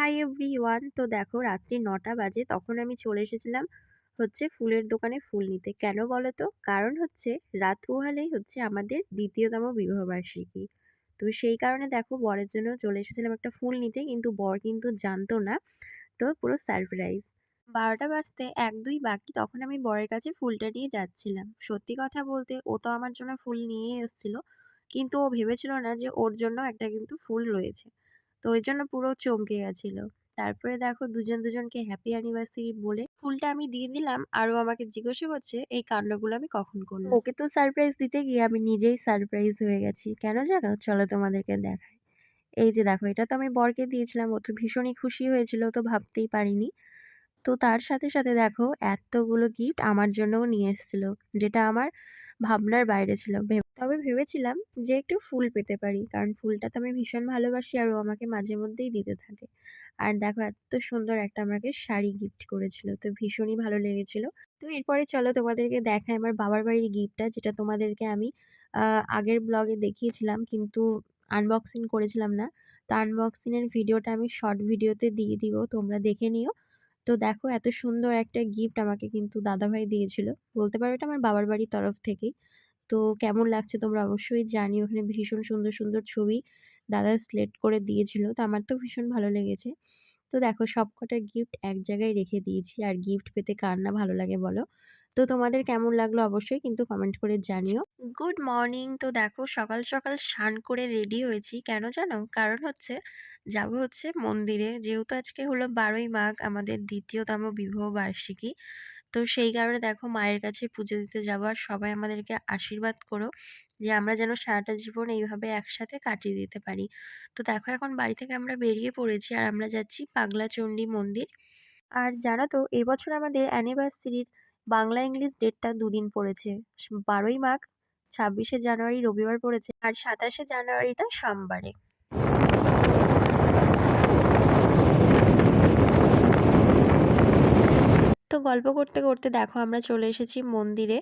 High every one তো দেখো, রাত্রি নটা বাজে। তখন আমি চলে এসেছিলাম হচ্ছে ফুলের দোকানে ফুল নিতে। কেন বলো তো কারণ হচ্ছে রাত পোহালেই হচ্ছে আমাদের দ্বিতীয়তম বিবাহবার্ষিকী তো সেই কারণে দেখো, বরের জন্য চলে এসেছিলাম একটা ফুল নিতে, কিন্তু বর কিন্তু জানতো না। তো পুরো সারপ্রাইজ বারোটা বাজতে এক দুই বাকি, তখন আমি বরের কাছে ফুলটা নিয়ে যাচ্ছিলাম। সত্যি কথা বলতে, ও তো আমার জন্য ফুল নিয়ে এসেছিল। কিন্তু ও ভেবেছিল না যে ওর জন্য একটা কিন্তু ফুল রয়েছে। তো ওই জন্য পুরো চমকে গেছিল। তারপরে দেখো দুজন দুজনকে হ্যাপি অ্যানিভার্সারি বলে ফুলটা আমি দিয়ে দিলাম। আর ও আমাকে জিজ্ঞাসা করছে, এই কাণ্ডগুলো আমি কখন করলাম? ওকে তো সারপ্রাইজ দিতে গিয়ে আমি নিজেই সারপ্রাইজ হয়ে গেছি। কেন জানো? চলো তোমাদেরকে দেখাই। এই যে দেখো, এটা তো আমি বরকে দিয়েছিলাম। ও তো ভীষণই খুশি হয়েছিল, তো ভাবতেই পারিনি। তো তার সাথে সাথে দেখো, এতগুলো গিফট আমার জন্যও নিয়ে এসেছিল। যেটা আমার ভাবনার বাইরে ছিল। তবে ভেবেছিলাম যে একটু ফুল পেতে পারি। কারণ ফুলটা তো আমি ভীষণ ভালোবাসি আর ও আমাকে মাঝে মধ্যেই দিতে থাকে। আর দেখো এত সুন্দর একটা আমাকে শাড়ি গিফট করেছিল। তো ভীষণই ভালো লেগেছিল। তো এরপরে চলো তোমাদেরকে দেখায় আমার বাবার বাড়ির গিফটটা যেটা তোমাদেরকে আমি আগের ব্লগে দেখিয়েছিলাম। কিন্তু আনবক্সিং করেছিলাম না। তো আনবক্সিংয়ের ভিডিওটা আমি শর্ট ভিডিওতে দিয়ে দিব। তোমরা দেখে নিও। তো দেখো এত সুন্দর একটা গিফট আমাকে কিন্তু দাদাভাই দিয়েছিল। বলতে পারো এটা আমার বাবার বাড়ির তরফ থেকেই। তো কেমন লাগছে তোমরা অবশ্যই জানি ওখানে ভীষণ সুন্দর সুন্দর ছবি দাদা সিলেক্ট করে দিয়েছিল। তো আমার তো ভীষণ ভালো লেগেছে। তো দেখো সবকটা গিফট এক জায়গায় রেখে দিয়েছি। আর গিফট পেতে কার না ভালো লাগে বলো? তো তোমাদের কেমন লাগল অবশ্যই কিন্তু কমেন্ট করে জানিও। গুড মর্নিং তো দেখো সকাল সকাল স্নান করে রেডি হয়েছি। কেন জানো? কারণ হচ্ছে যাব হচ্ছে মন্দিরে। যেহেতু আজকে হলো বারোই মাঘ, আমাদের দ্বিতীয়তম বিবাহ বার্ষিকী। তো সেই কারণে দেখো মায়ের কাছে পুজো দিতে যাব আর সবাই আমাদেরকে আশীর্বাদ করো যে আমরা যেন সারাটা জীবন এইভাবে একসাথে কাটিয়ে দিতে পারি। তো দেখো এখন বাড়ি থেকে আমরা বেরিয়ে পড়েছি আর আমরা যাচ্ছি পাগলা চণ্ডী মন্দির। আর জানো তো, এবছর আমাদের অ্যানিভার্সারির বাংলা ইংলিশ ডেটটা দুদিন পড়েছে। বারোই মাঘ, ছাব্বিশে জানুয়ারি রবিবার পড়েছে আর সাতাশে জানুয়ারিটা সোমবারে। তো গল্প করতে করতে দেখো আমরা চলে এসেছি মন্দিরে।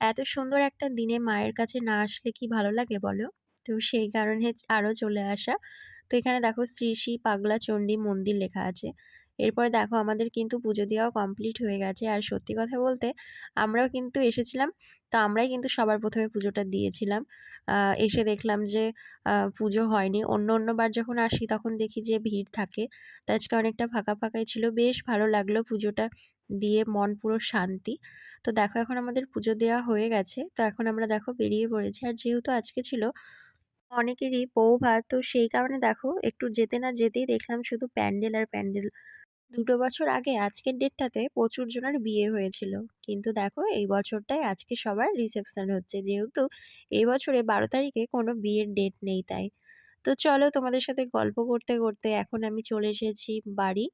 এত সুন্দর একটা দিনে মায়ের কাছে না আসলে কি ভালো লাগে বলো? তো সেই কারণে আরও চলে আসা। তো এখানে দেখো শ্রী শ্রী পাগলা চণ্ডী মন্দির লেখা আছে। এরপরে দেখো আমাদের কিন্তু পুজো দেওয়াও কমপ্লিট হয়ে গেছে। আর সত্যি কথা বলতে আমরাও কিন্তু এসেছিলাম, তো আমরাই কিন্তু সবার প্রথমে পুজোটা দিয়েছিলাম। এসে দেখলাম যে পুজো হয়নি। অন্য অন্যবার যখন আসি তখন দেখি যে ভিড় থাকে, তো আজকে অনেকটা ফাঁকা ফাঁকাই ছিল। বেশ ভালো লাগল পুজোটা দিয়ে, মন পুরো শান্তি। তো দেখো এখন আমাদের পুজো দেওয়া হয়ে গেছে, তো এখন আমরা দেখো বেরিয়ে পড়েছি। আর যেহেতু আজকে ছিল অনেকেরই বউ ভাত তো সেই কারণে দেখো একটু যেতে না যেতেই দেখলাম শুধু প্যান্ডেল আর প্যান্ডেল। দুটো বছর আগে আজকের ডেটটাতে প্রচুর জনের বিয়ে হয়েছিল। কিন্তু দেখো, এই বছরটাই আজকে সবার রিসেপশন হচ্ছে। যেহেতু এই বছরে বারো তারিখে কোনো বিয়ের ডেট নেই তাই। তো চলো তোমাদের সাথে গল্প করতে করতে এখন আমি চলে এসেছি বাড়ি।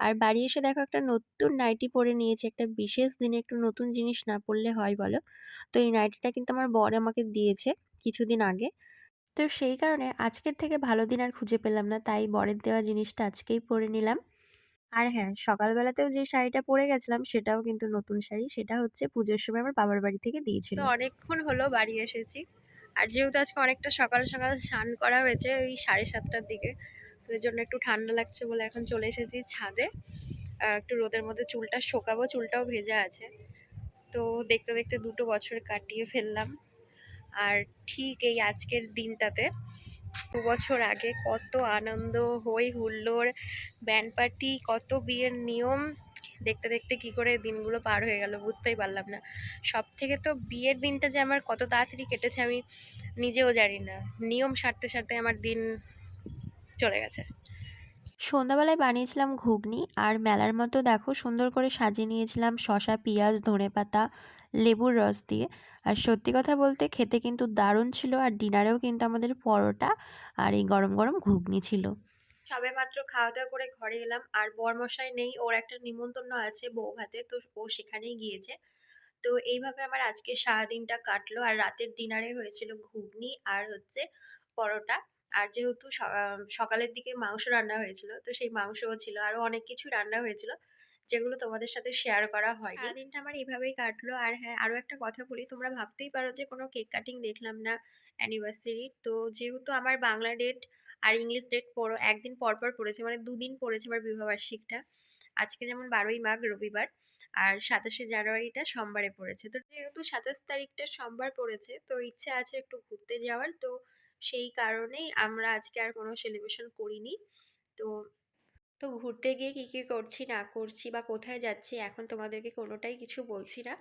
আর বাড়ি এসে দেখো একটা নতুন নাইটি পরে নিয়েছি। একটা বিশেষ দিনে একটু নতুন জিনিস না পরলে হয় বলো? তো এই নাইটিটা কিন্তু আমার বর আমাকে দিয়েছে কিছুদিন আগে। তো সেই কারণে আজকের থেকে ভালো দিন আর খুঁজে পেলাম না। তাই বরের দেওয়া জিনিসটা আজকেই পরে নিলাম। আর হ্যাঁ সকালবেলাতেও যে শাড়িটা পরে গেছিলাম সেটাও কিন্তু নতুন শাড়ি। সেটা হচ্ছে পুজোর সময় আমার বাবার বাড়ি থেকে দিয়েছিল। তো অনেকক্ষণ হলো বাড়ি এসেছি। আর যেহেতু আজকে অনেকটা সকাল সকাল স্নান করা হয়েছে ওই সাড়ে সাতটার দিকে তো এর জন্য একটু ঠান্ডা লাগছে বলে এখন চলে এসেছি ছাদে। একটু রোদের মধ্যে চুলটা শোকাবো চুলটাও ভেজা আছে। তো দেখতে দেখতে দুটো বছর কাটিয়ে ফেললাম। আর ঠিক এই আজকের দিনটাতে দু বছর আগে কত আনন্দ, হই হুল্লোড়, ব্যান্ড পার্টি, কত বিয়ের নিয়ম। দেখতে দেখতে কি করে দিনগুলো পার হয়ে গেল বুঝতেই পারলাম না। সব থেকে তো বিয়ের দিনটা যে আমার কত তাড়াতাড়ি কেটেছে আমি নিজেও জানি না। নিয়ম সারতে সারতে আমার দিন চলে গেছে। সন্ধ্যাবেলায় বানিয়েছিলাম ঘুগনি আর মেলার মতো দেখো সুন্দর করে সাজিয়ে নিয়েছিলাম শশা পেঁয়াজ, ধনে পাতা, লেবুর রস দিয়ে। আর সত্যি কথা বলতে খেতে কিন্তু দারুণ ছিল আর ডিনারেও কিন্তু আমাদের পরোটা আর এই গরম গরম ঘুগনি ছিল। সবে মাত্র খাওয়া দাওয়া করে ঘরে এলাম আর বরমশাই নেই, ওর একটা নিমন্ত্রণ আছে বউ ভাতে, তো ও সেখানেই গিয়েছে। তো এইভাবে আমার আজকে সারাদিনটা কাটলো আর রাতের ডিনারে হয়েছিল ঘুগনি আর হচ্ছে পরোটা। আর যেহেতু সকালের দিকে মাংস রান্না হয়েছিল, তো সেই মাংসও ছিল আরও অনেক কিছু রান্না হয়েছিল, যেগুলো তোমাদের সাথে শেয়ার করা হয় দিনটা আমার এইভাবেই কাটলো। আর হ্যাঁ আরও একটা কথা বলি, তোমরা ভাবতেই পারো যে কোনো কেক কাটিং দেখলাম না অ্যানিভার্সারি তো যেহেতু আমার বাংলা ডেট আর ইংলিশ ডেট পড়ো, একদিন পর পর পড়েছে মানে দুদিন পড়েছে আমার বিবাহবার্ষিকটা। আজকে যেমন বারোই মাঘ রবিবার, আর সাতাশে জানুয়ারিটা সোমবারে পড়েছে। তো যেহেতু সাতাশ তারিখটা সোমবার পড়েছে, তো ইচ্ছে আছে একটু ঘুরতে যাওয়ার। তো সেই কারণেই আমরা আজকে আর কোনো সেলিব্রেশন করিনি। তো তো ঘুরতে গিয়ে কী কী করছি না করছি বা কোথায় যাচ্ছি এখন তোমাদেরকে কোনোটাই কিছু বলছি না।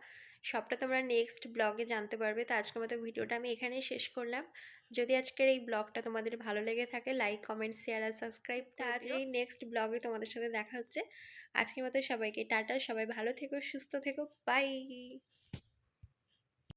সবটা তোমরা নেক্সট ব্লগে জানতে পারবে। তো আজকের মতো ভিডিওটা আমি এখানেই শেষ করলাম। যদি আজকের এই ব্লগটা তোমাদের ভালো লেগে থাকে লাইক কমেন্ট শেয়ার আর সাবস্ক্রাইব তাড়াতাড়ি নেক্সট ব্লগে তোমাদের সাথে দেখা হচ্ছে। আজকের মতো সবাইকে টাটা সবাই ভালো থেকো সুস্থ থেকো বাই